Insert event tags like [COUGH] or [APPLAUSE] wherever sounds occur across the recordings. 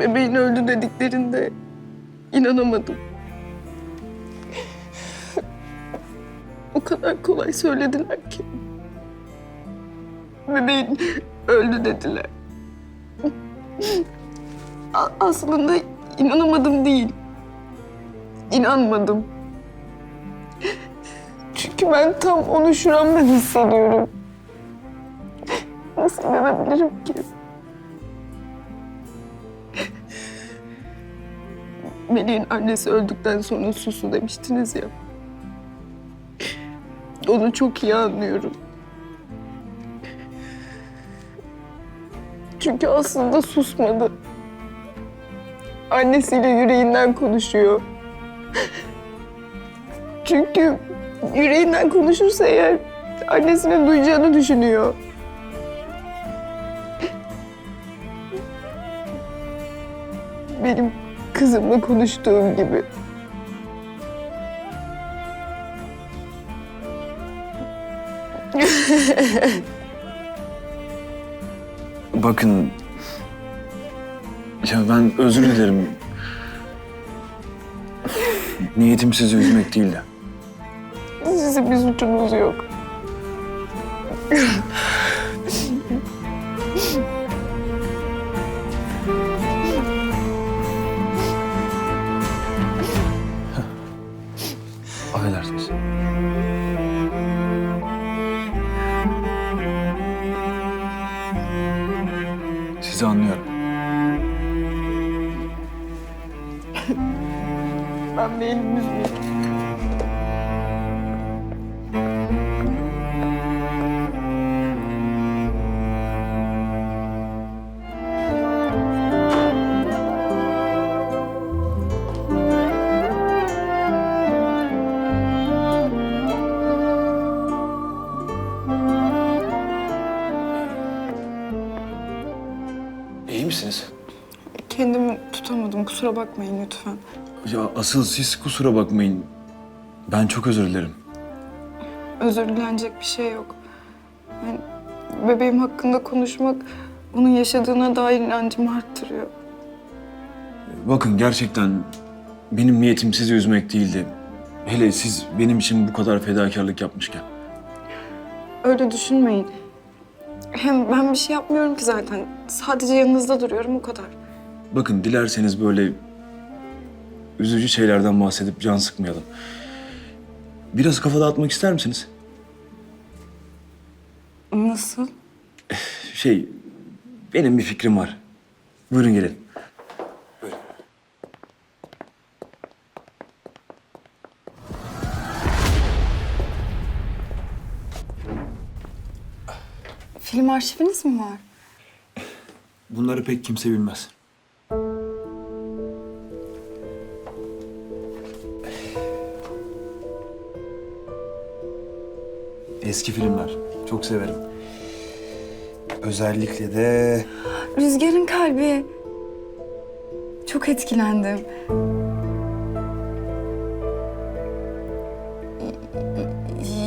bebeğin öldü dediklerinde inanamadım. O kadar kolay söylediler ki. Bebeğin öldü dediler. A- aslında inanamadım değil. İnanmadım. Çünkü ben tam onu şuramdan hissediyorum. Nasıl inanabilirim ki? Melih'in annesi öldükten sonra susu demiştiniz ya. Onu çok iyi anlıyorum. Çünkü aslında susmadı. Annesiyle yüreğinden konuşuyor. Çünkü yüreğinden konuşursa eğer annesinin duyacağını düşünüyor. Benim kızımla konuştuğum gibi. Bakın... Ya ben özür dilerim. Niyetim sizi üzmek değildi. Sizin bir suçunuz yok. İyi misiniz? Kendimi tutamadım. Kusura bakmayın lütfen. Ya asıl siz kusura bakmayın. Ben çok özür dilerim. Özür dilenecek bir şey yok. Yani bebeğim hakkında konuşmak onun yaşadığına dair inancımı arttırıyor. Bakın gerçekten benim niyetim sizi üzmek değildi. Hele siz benim için bu kadar fedakarlık yapmışken. Öyle düşünmeyin. Hem ben bir şey yapmıyorum ki zaten. Sadece yanınızda duruyorum o kadar. Bakın dilerseniz böyle üzücü şeylerden bahsedip can sıkmayalım. Biraz kafa dağıtmak ister misiniz? Nasıl? Şey, benim bir fikrim var. Buyurun gelin. Film arşiviniz mi var? Bunları pek kimse bilmez. Eski filmler. Çok severim. Özellikle de Rüzgar'ın kalbi. Çok etkilendim.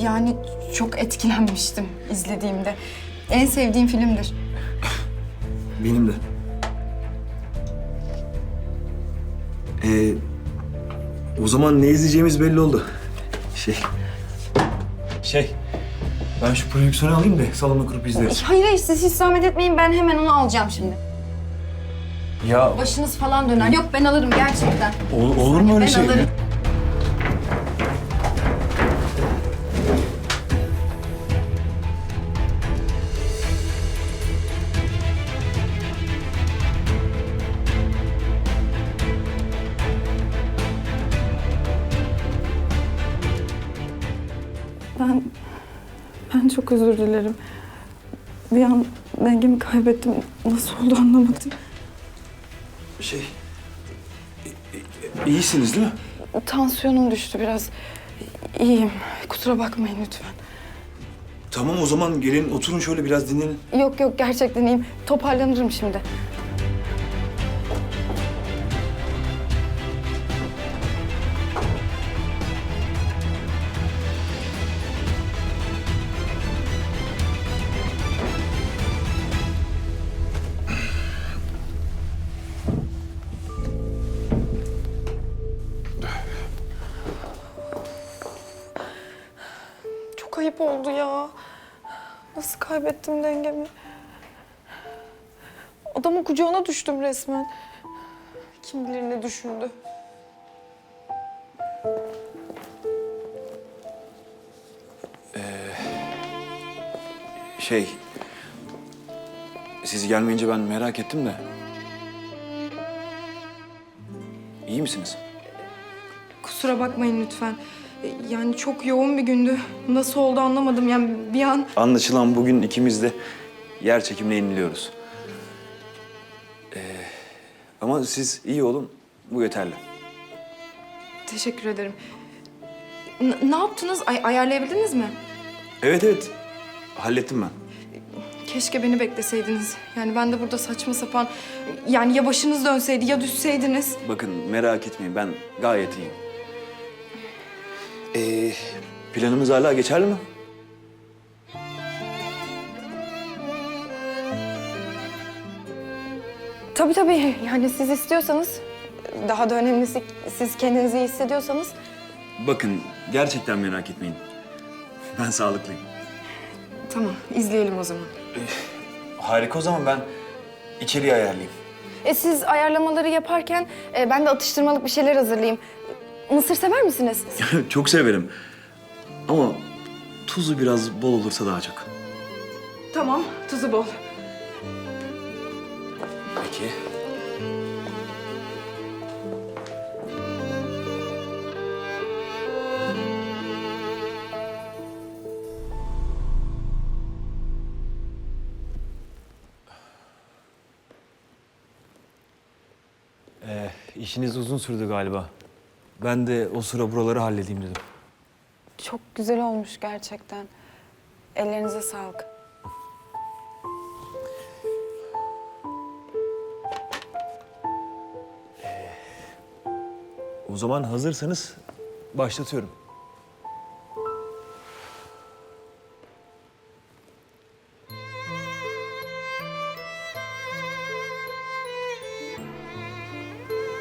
Yani çok etkilenmiştim izlediğimde. En sevdiğim filmdir. Benim de. Ee, o zaman ne izleyeceğimiz belli oldu. Şey... Şey... Ben şu prodüksiyonu alayım da salonda kurup izleriz. Hayır hayır siz hiç zahmet etmeyin ben hemen onu alacağım şimdi. Ya Başınız falan döner. Yok ben alırım gerçekten. ol- olur mu öyle ben şey? alırım. Özür dilerim. Bir an dengemi kaybettim. Nasıl oldu anlamadım. Şey... İyisiniz değil mi? Tansiyonum düştü biraz. İyiyim. Kusura bakmayın lütfen. Tamam o zaman gelin oturun şöyle biraz dinlenin. Yok yok gerçekten iyiyim. Toparlanırım şimdi. Düştüm resmen. Kim bilir ne düşündü. Şey... Siz gelmeyince ben merak ettim de. İyi misiniz? Kusura bakmayın lütfen. Yani çok yoğun bir gündü. Nasıl oldu anlamadım. Yani bir an Anlaşılan bugün ikimiz de yer çekimine iniliyoruz. Ama siz iyi olun, bu yeterli. teşekkür ederim. N- ne yaptınız? Ay- ayarlayabildiniz mi? Evet evet, hallettim ben. Keşke beni bekleseydiniz. Yani ben de burada saçma sapan... Yani ya başınız dönseydi ya düşseydiniz. Bakın merak etmeyin, ben gayet iyiyim. Ee, planımız hala geçerli mi? Tabii tabii. Yani siz istiyorsanız... Daha da önemlisi siz kendinizi iyi hissediyorsanız... Bakın, gerçekten merak etmeyin. Ben sağlıklıyım. Tamam, izleyelim o zaman. Harika o zaman ben içeriye ayarlayayım. E siz ayarlamaları yaparken e, ben de atıştırmalık bir şeyler hazırlayayım. Mısır sever misiniz? [LAUGHS] çok severim. Ama tuzu biraz bol olursa daha çok. Tamam, tuzu bol. Peki. Ee, işiniz uzun sürdü galiba. Ben de o sıra buraları halledeyim dedim. Çok güzel olmuş gerçekten. Ellerinize sağlık. Zaman hazırsanız başlatıyorum.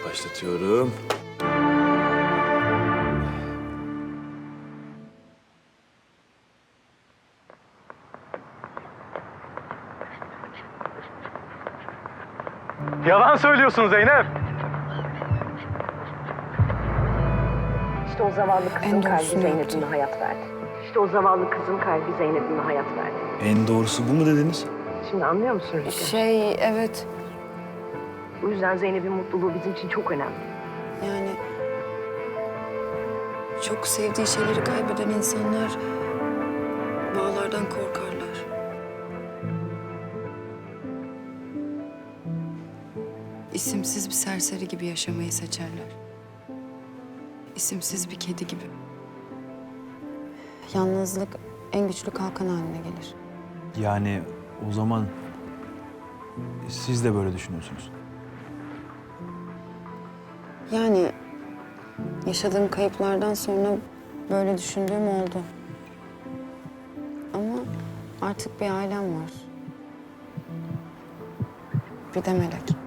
Başlatıyorum. Yalan söylüyorsun Zeynep. İşte o zavallı kızın En kalbi Zeynep'ime hayat verdi. İşte o zavallı kızın kalbi Zeynep'ime hayat verdi. En doğrusu bu mu dediniz? Şimdi anlıyor musun Rüzgar? Şey, evet. Bu yüzden Zeynep'in mutluluğu bizim için çok önemli. Yani çok sevdiği şeyleri kaybeden insanlar bağlardan korkarlar. İsimsiz bir serseri gibi yaşamayı seçerler. İsimsiz bir kedi gibi. Yalnızlık en güçlü kalkan haline gelir. Yani o zaman siz de böyle düşünüyorsunuz. Yani yaşadığım kayıplardan sonra böyle düşündüğüm oldu. Ama artık bir ailem var. Bir de Melek.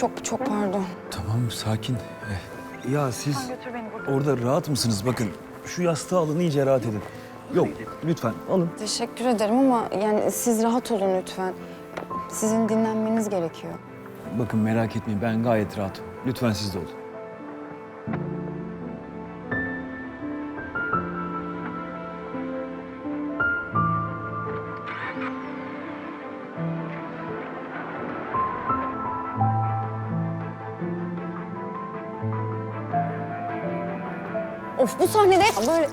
Çok çok pardon. Tamam sakin. Eh, Ya siz orada rahat mısınız? Bakın şu yastığı alın iyice rahat edin. Yok lütfen alın. Teşekkür ederim ama yani siz rahat olun lütfen. Sizin dinlenmeniz gerekiyor. Bakın merak etmeyin ben gayet rahatım. Lütfen siz de olun. Of bu sahnede böyle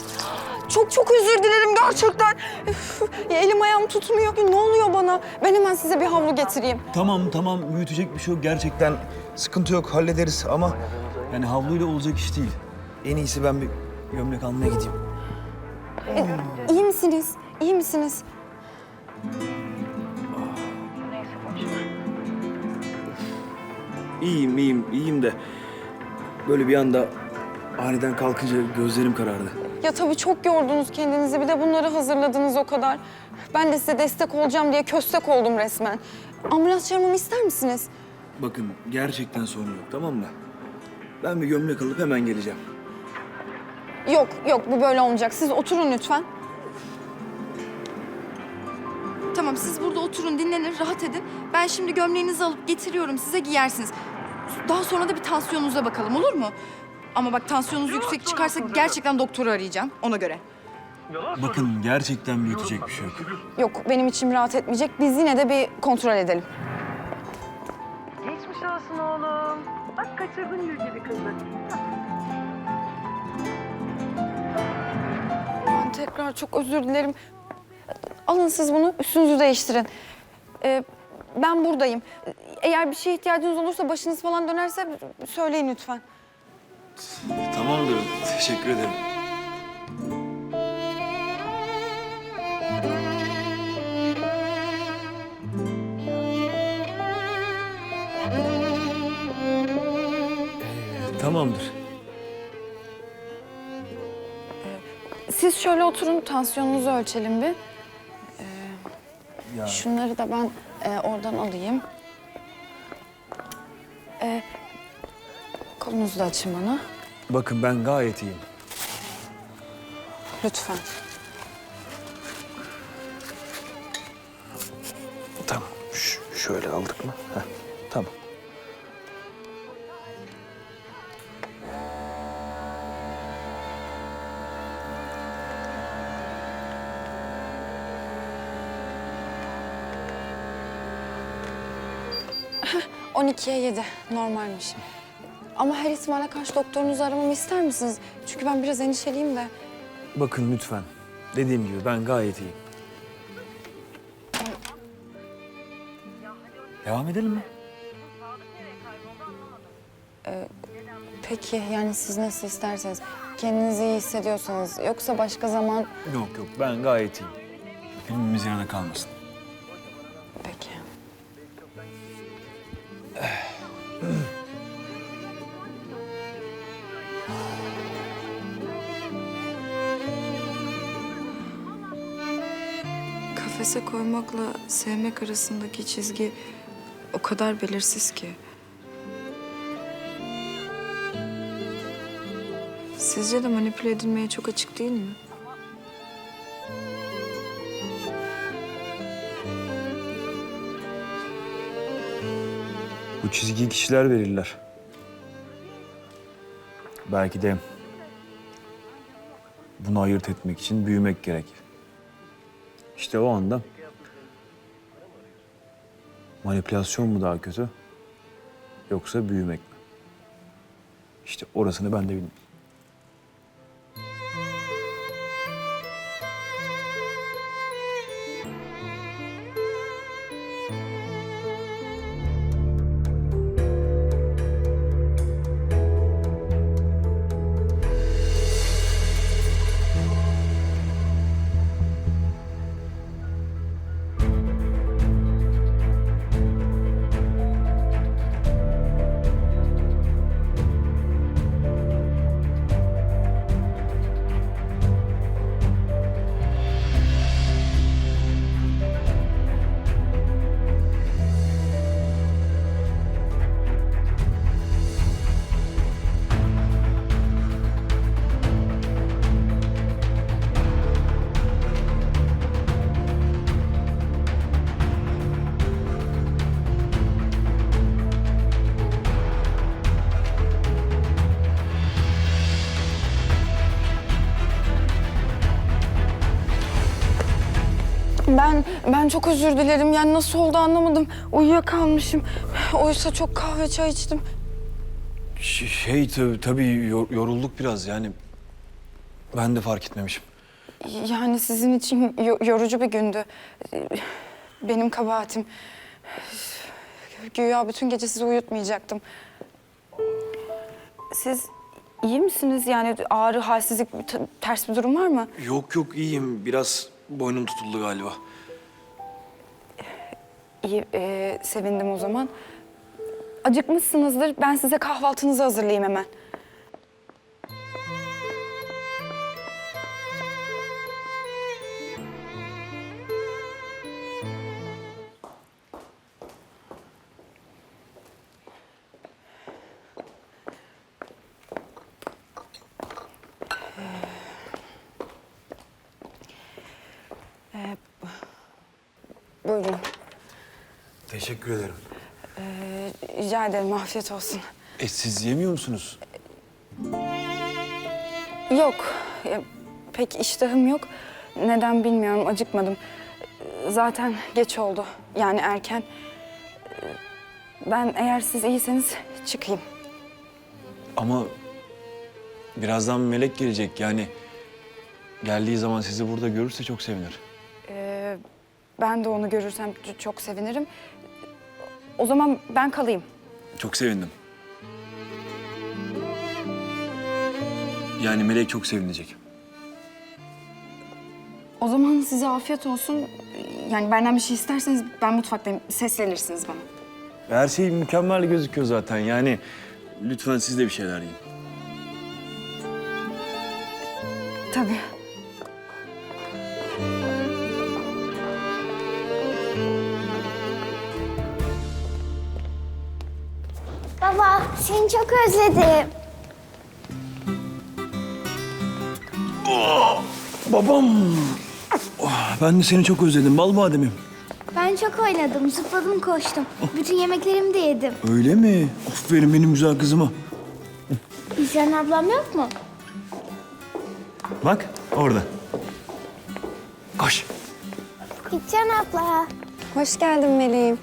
çok çok özür dilerim gerçekten. Üf, elim ayağım tutmuyor. Ne oluyor bana? Ben hemen size bir havlu getireyim. Tamam tamam büyütecek bir şey yok gerçekten. Sıkıntı yok hallederiz ama yani havluyla olacak iş değil. En iyisi ben bir gömlek almaya gideyim. İyi misiniz? İyi misiniz? İyiyim iyiyim iyiyim de böyle bir anda Aniden kalkınca gözlerim karardı. Ya tabii çok yordunuz kendinizi. Bir de bunları hazırladınız o kadar. Ben de size destek olacağım diye köstek oldum resmen. Ambulans çağırmamı ister misiniz? Bakın gerçekten sorun yok tamam mı? Ben bir gömlek alıp hemen geleceğim. Yok, yok bu böyle olmayacak. Siz oturun lütfen. Tamam siz burada oturun dinlenin rahat edin. Ben şimdi gömleğinizi alıp getiriyorum size giyersiniz. Daha sonra da bir tansiyonunuza bakalım olur mu? Ama bak tansiyonunuz yüksek çıkarsa gerçekten doktoru arayacağım ona göre. Bakın gerçekten büyütecek bir şey yok. Yok, benim içim rahat etmeyecek. Biz yine de bir kontrol edelim. Geçmiş olsun oğlum. Bak kaçırdın gül gibi kızı. Ben tekrar çok özür dilerim. Alın siz bunu, üstünüzü değiştirin. Ee, ben buradayım. Eğer bir şeye ihtiyacınız olursa, başınız falan dönerse söyleyin lütfen. Tamamdır. Teşekkür ederim. Tamamdır. Siz şöyle oturun, tansiyonunuzu ölçelim bir. Ya Şunları da ben e, oradan alayım. E, kolunuzu da açın bana. bakın ben gayet iyiyim. Lütfen. Tamam. Ş- şöyle aldık mı? Heh, tamam. Heh, 12'ye 7. Normalmiş. Ama her ihtimale karşı doktorunuzu aramamı ister misiniz? Çünkü ben biraz endişeliyim de. Bakın lütfen. Dediğim gibi ben gayet iyiyim. Devam edelim mi? Peki yani siz nasıl isterseniz. Kendinizi iyi hissediyorsanız. Yoksa başka zaman... Yok yok ben gayet iyiyim. Filmimiz yarıda kalmasın. Koymakla sevmek arasındaki çizgi o kadar belirsiz ki. Sizce de manipüle edilmeye çok açık değil mi? Bu çizgiyi kişiler verirler. Belki de bunu ayırt etmek için büyümek gerekir. İşte o anda manipülasyon mu daha kötü yoksa büyümek mi? İşte orasını ben de bilmiyorum. Ben ben çok özür dilerim. Yani nasıl oldu anlamadım. Uyuyakalmışım. Oysa çok kahve çay içtim. Ş- Şey tabii, tabii yor- yorulduk biraz yani. Ben de fark etmemişim. Yani sizin için yo- yorucu bir gündü. Benim kabahatim. Güya bütün gece sizi uyutmayacaktım. Siz iyi misiniz? Yani ağrı, halsizlik, t- ters bir durum var mı? Yok yok iyiyim. Biraz boynum tutuldu galiba. İyi, e, sevindim o zaman. Acıkmışsınızdır. Ben size kahvaltınızı hazırlayayım hemen. Teşekkür ederim. Rica ederim afiyet olsun. E siz yemiyor musunuz? Yok. e, Pek iştahım yok. Neden bilmiyorum. Acıkmadım. Zaten geç oldu. Yani erken. Ben eğer siz iyiyseniz çıkayım. Ama birazdan Melek gelecek yani. Geldiği zaman sizi burada görürse çok sevinir. Ee, ben de onu görürsem çok sevinirim. O zaman ben kalayım. Çok sevindim. Yani Melek çok sevinecek. O zaman size afiyet olsun. Yani benden bir şey isterseniz ben mutfaktayım. Seslenirsiniz bana. Her şey mükemmel gözüküyor zaten yani. Lütfen siz de bir şeyler yiyin. Tabii. Baba seni çok özledim. Babam! Oh, ben de seni çok özledim bal bademim. Ben çok oynadım, zıpladım, koştum. Bütün yemeklerimi de yedim. Öyle mi? Aferin benim güzel kızıma. İzyan ablam yok mu? Bak orada. Koş. İzyan abla. Hoş geldin Meleğim.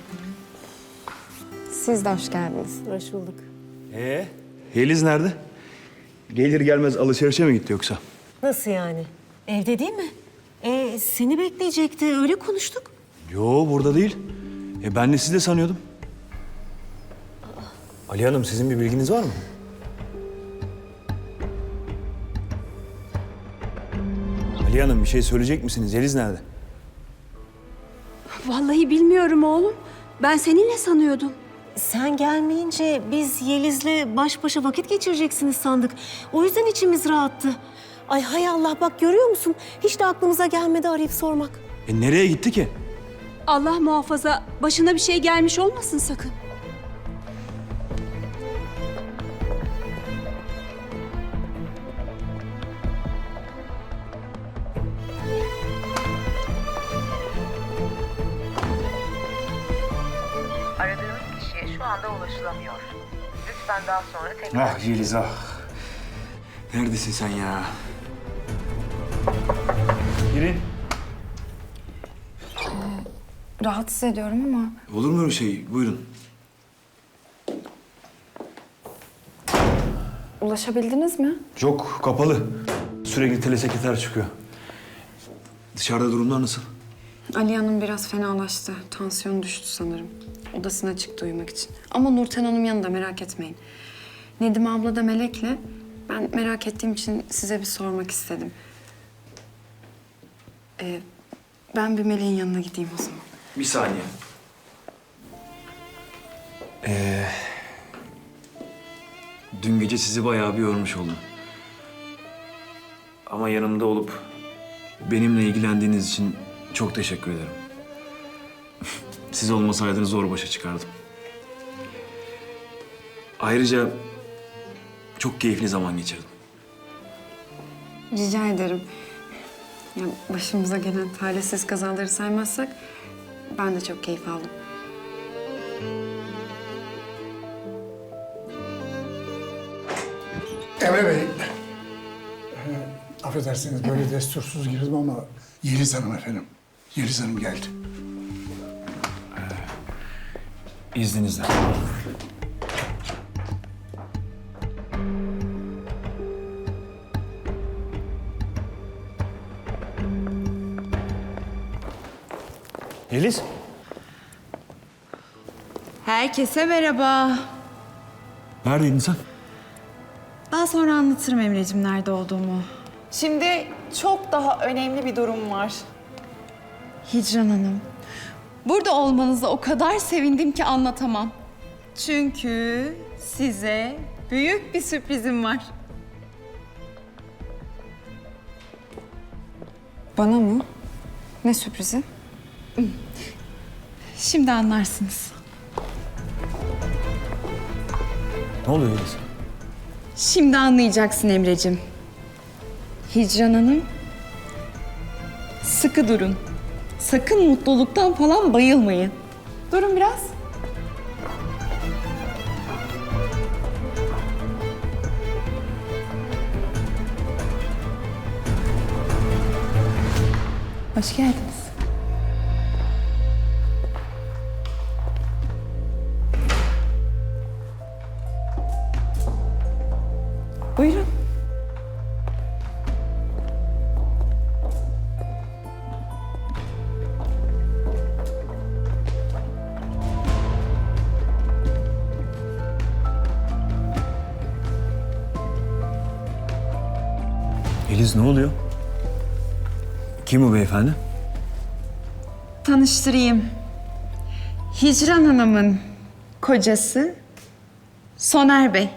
Siz de hoş geldiniz. Hoş bulduk. Ee? Yeliz nerede? Gelir gelmez alışverişe mi gitti yoksa? Nasıl yani? Evde değil mi? Ee, seni bekleyecekti. Öyle konuştuk. Yo burada değil. E ben de sizi de sanıyordum. Ali Hanım sizin bir bilginiz var mı? Ali Hanım bir şey söyleyecek misiniz? Yeliz nerede? Vallahi bilmiyorum oğlum. Ben seninle sanıyordum. Sen gelmeyince biz Yeliz'le baş başa vakit geçireceksiniz sandık. O yüzden içimiz rahattı. Ay hay Allah bak görüyor musun? Hiç de aklımıza gelmedi arayıp sormak. E nereye gitti ki? Allah muhafaza başına bir şey gelmiş olmasın sakın. Ah Yeliz ah. Neredesin sen ya? Girin. Rahatsız ediyorum ama Olur mu öyle şey? Buyurun. ulaşabildiniz mi? Yok kapalı. Sürekli telesekreter çıkıyor. Dışarıda durumlar nasıl? Ali Hanım biraz fenalaştı. Tansiyonu düştü sanırım. Odasına çıktı uyumak için. Ama Nurten Hanım yanında merak etmeyin. Nedim abla da Melek'le. Ben merak ettiğim için size bir sormak istedim. Ee, ben bir Melek'in yanına gideyim o zaman. Bir saniye. Ee, dün gece sizi bayağı bir yormuş oldum. Ama yanımda olup benimle ilgilendiğiniz için çok teşekkür ederim. Siz olmasaydınız zor başa çıkardım. Ayrıca çok keyifli zaman geçirdim. Rica ederim. Ya başımıza gelen talihsiz kazaları saymazsak ben de çok keyif aldım. Emre Bey, e, affedersiniz böyle destursuz girdim ama Yeliz Hanım efendim. Yeliz Hanım geldi. İzninizle. Yeliz. Herkese merhaba. Neredeydin sen? Daha sonra anlatırım Emre'cim nerede olduğumu. Şimdi çok daha önemli bir durum var. Hicran Hanım. Burada olmanıza o kadar sevindim ki anlatamam. Çünkü size büyük bir sürprizim var. Bana mı? Ne sürprizi? Şimdi anlarsınız. Ne oluyor Yeliz? Şimdi anlayacaksın Emre'cim. Hicran Hanım, sıkı durun. Sakın mutluluktan falan bayılmayın. Durun biraz. Hoş geldiniz. Yeliz ne oluyor? Kim bu beyefendi? Tanıştırayım. Hicran Hanım'ın kocası Soner Bey.